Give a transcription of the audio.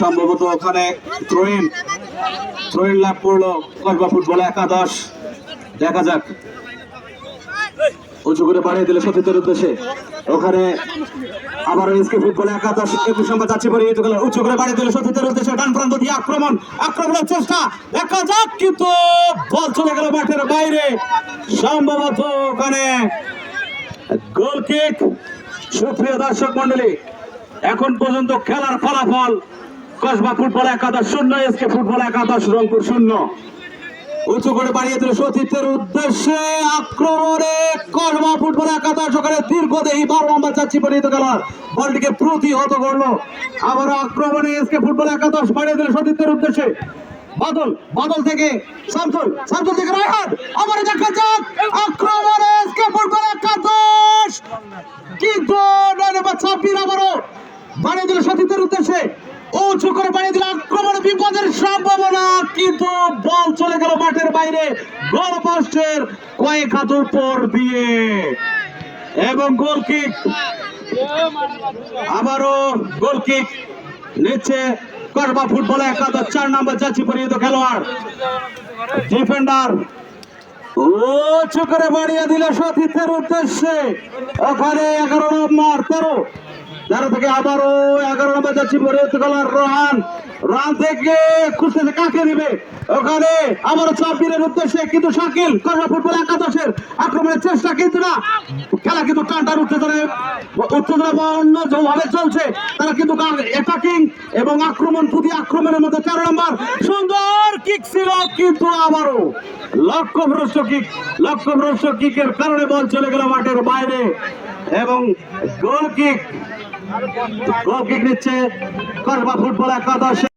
সম্ভবত ওখানে throw-in throw-in লাভ করল কসবা ফুটবল একাদশ। দেখা যাক। উঁচু করে বাড়িয়ে দিলে সতীর্থের উদ্দেশ্যে। ওখানে আবার এসকে ফুটবল একাদশ একুশ নম্বর যাচ্ছে পরিহিত গেল উঁচু করে বাড়িয়ে দিলে সতীর্থের উদ্দেশ্যে। ডান প্রান্ত দিয়ে আক্রমণ, আক্রমণের চেষ্টা। দেখা যাক, কিন্তু বল চলে গেল মাঠের বাইরে। সম্ভবত ওখানে গোল কিক সুপ্রিয় দর্শক মন্ডলী এখন পর্যন্ত খেলার ফলাফল কসবা ফুটবল একাদশ শূন্য, এসকে ফুটবল একাদশ, রংপুর শূন্য। উঁচু করে বাড়িয়ে দিল সতীর্থের উদ্দেশ্যে আক্রমণে কসবা ফুটবল একাদশ, ওখানে দীর্ঘদেহী বারো নম্বর চাচ্ছি পরিহিত খেলার বলটিকে প্রতিহত করল। আবার আক্রমণে এসকে ফুটবল একাদশ বাড়িয়ে দিল সতীর্থের উদ্দেশ্যে। বাদল বাদল থেকে শামসুল শামসুল থেকে রায়হান। আবার দেখা যাক আক্রমণে এসকে ফুটবল একাদশ কিন্তু নয় নম্বর ছাব্বিশ আবারও দিল সতীর্থের উদ্দেশ্যে। উঁচু করে বাড়িয়ে দিল আক্রমণে, বিপদের সম্ভাবনা, কিন্তু বল চলে গেল মাঠের বাইরে। গোল পোস্টের কয়েক হাত উপর দিয়ে। এবং গোল কিক আবারও গোল কিক নিচ্ছে করবা ফুটবল একাদশ, চার নম্বর যাচ্ছি পরিহিত খেলোয়াড়, ডিফেন্ডার। উঁচু করে বাড়িয়ে দিল সতীর্থের উদ্দেশ্যে। ওখানে এগারো নম্বর, তেরো। তেরো থেকে আবারও এগারো নম্বর যাচ্ছি খেলোয়াড় রোহান। রান থেকে খুঁজতেছে কাকে দিবে ওখানে আবারও চাপিরের উদ্দেশ্যে, কিন্তু শাকিল করবা ফুটবল একাদশের আক্রমণের চেষ্টা, কিন্তু না, খেলা কিন্তু টানটার উত্তেজনা অন্য ভাবে চলছে। তারা কিন্তু অ্যাটাকিং এবং আক্রমণ প্রতি আক্রমণের মধ্যে তেরো নম্বর। সুন্দর কিক ছিল, কিন্তু আবারও লক্ষ্য ভ্রষ্ট কিক লক্ষ্য ভ্রষ্ট কিকের কারণে বল চলে গেল মাঠের বাইরে। এবং গোল কিক গোল কিক নিচ্ছে করবা ফুটবল একাদশ।